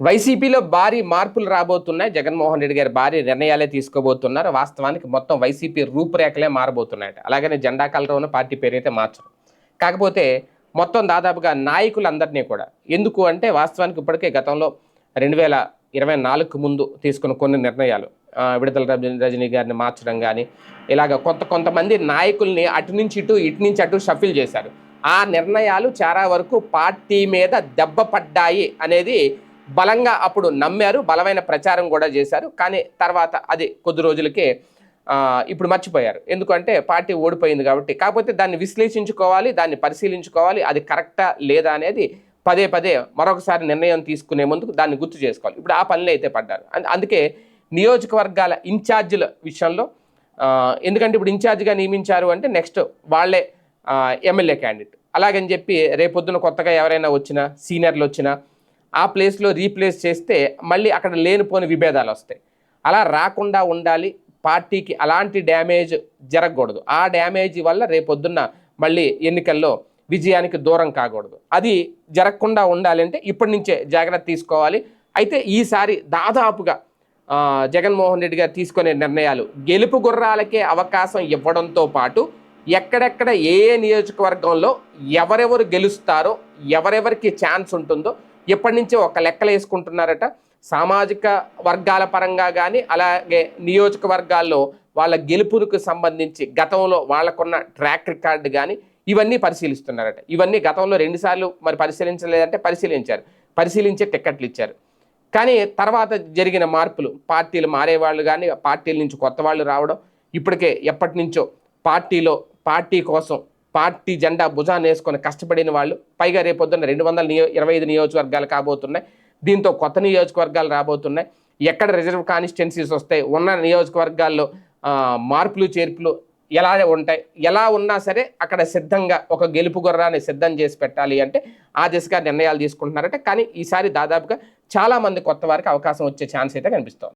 వైసీపీలో భారీ మార్పులు రాబోతున్నాయి. జగన్మోహన్ రెడ్డి గారు భారీ నిర్ణయాలే తీసుకోబోతున్నారు. వాస్తవానికి మొత్తం వైసీపీ రూపురేఖలే మారబోతున్నాయట. అలాగనే జెండా కలర్ ఉన్న పార్టీ పేరు అయితే మార్చరు. కాకపోతే మొత్తం దాదాపుగా నాయకులందరినీ కూడా ఎందుకు అంటే వాస్తవానికి ఇప్పటికే గతంలో రెండు వేల ఇరవై నాలుగుకు ముందు తీసుకున్న కొన్ని నిర్ణయాలు విడుదల రజనీ రజనీ గారిని మార్చడం కానీ ఇలాగ కొంత కొంతమంది నాయకుల్ని అటు నుంచి ఇటు ఇటు నుంచి అటు షఫిల్ చేశారు. ఆ నిర్ణయాలు చాలా వరకు పార్టీ మీద దెబ్బ పడ్డాయి అనేది బలంగా అప్పుడు నమ్మారు బలమైన ప్రచారం కూడా చేశారు. కానీ తర్వాత అది కొద్ది రోజులకే ఇప్పుడు మర్చిపోయారు. ఎందుకంటే పార్టీ ఓడిపోయింది కాబట్టి. కాకపోతే దాన్ని విశ్లేషించుకోవాలి దాన్ని పరిశీలించుకోవాలి అది కరెక్టా లేదా అనేది పదే పదే మరొకసారి నిర్ణయం తీసుకునే ముందుకు దాన్ని గుర్తు చేసుకోవాలి. ఇప్పుడు ఆ పనులు అయితే పడ్డారు. అందుకే నియోజకవర్గాల ఇన్ఛార్జీల విషయంలో ఎందుకంటే ఇప్పుడు ఇన్ఛార్జిగా నియమించారు అంటే నెక్స్ట్ వాళ్ళే ఎమ్మెల్యే క్యాండిడేట్. అలాగని చెప్పి రేపొద్దున కొత్తగా ఎవరైనా వచ్చినా సీనియర్లు వచ్చినా ఆ ప్లేస్లో రీప్లేస్ చేస్తే మళ్ళీ అక్కడ లేనిపోని విభేదాలు వస్తాయి. అలా రాకుండా ఉండాలి. పార్టీకి అలాంటి డ్యామేజ్ జరగకూడదు. ఆ డ్యామేజ్ వల్ల రేపొద్దున్న మళ్ళీ ఎన్నికల్లో విజయానికి దూరం కాకూడదు. అది జరగకుండా ఉండాలంటే ఇప్పటి నుంచే జాగ్రత్త తీసుకోవాలి. అయితే ఈసారి దాదాపుగా జగన్మోహన్ రెడ్డి గారు తీసుకునే నిర్ణయాలు గెలుపు గుర్రాలకే అవకాశం ఇవ్వడంతో పాటు ఎక్కడెక్కడ ఏ ఏ నియోజకవర్గంలో ఎవరెవరు గెలుస్తారో ఎవరెవరికి ఛాన్స్ ఉంటుందో ఎప్పటి నుంచో ఒక లెక్కలు వేసుకుంటున్నారట. సామాజిక వర్గాల పరంగా కానీ అలాగే నియోజకవర్గాల్లో వాళ్ళ గెలుపులకు సంబంధించి గతంలో వాళ్ళకున్న ట్రాక్ రికార్డు కానీ ఇవన్నీ పరిశీలిస్తున్నారట. ఇవన్నీ గతంలో రెండుసార్లు మరి పరిశీలించలేదంటే పరిశీలించారు. పరిశీలించే టిక్కెట్లు ఇచ్చారు. కానీ తర్వాత జరిగిన మార్పులు పార్టీలు మారేవాళ్ళు కానీ పార్టీల నుంచి కొత్త వాళ్ళు రావడం ఇప్పటికే ఎప్పటి నుంచో పార్టీలో పార్టీ కోసం పార్టీ జెండా భుజాన్ని వేసుకొని కష్టపడిన వాళ్ళు. పైగా రేపొద్దున్న రెండు వందల నియో ఇరవై ఐదు నియోజకవర్గాలు కాబోతున్నాయి. దీంతో కొత్త నియోజకవర్గాలు రాబోతున్నాయి. ఎక్కడ రిజర్వ్ కాన్స్టిట్యున్సీస్ వస్తాయి ఉన్న నియోజకవర్గాల్లో మార్పులు చేర్పులు ఎలా ఉంటాయి? ఎలా ఉన్నా సరే అక్కడ సిద్ధంగా ఒక గెలుపు గుర్రాన్ని సిద్ధం చేసి పెట్టాలి అంటే ఆ దిశగా నిర్ణయాలు తీసుకుంటున్నారట. కానీ ఈసారి దాదాపుగా చాలామంది కొత్త వారికి అవకాశం వచ్చే ఛాన్స్ అయితే కనిపిస్తోంది.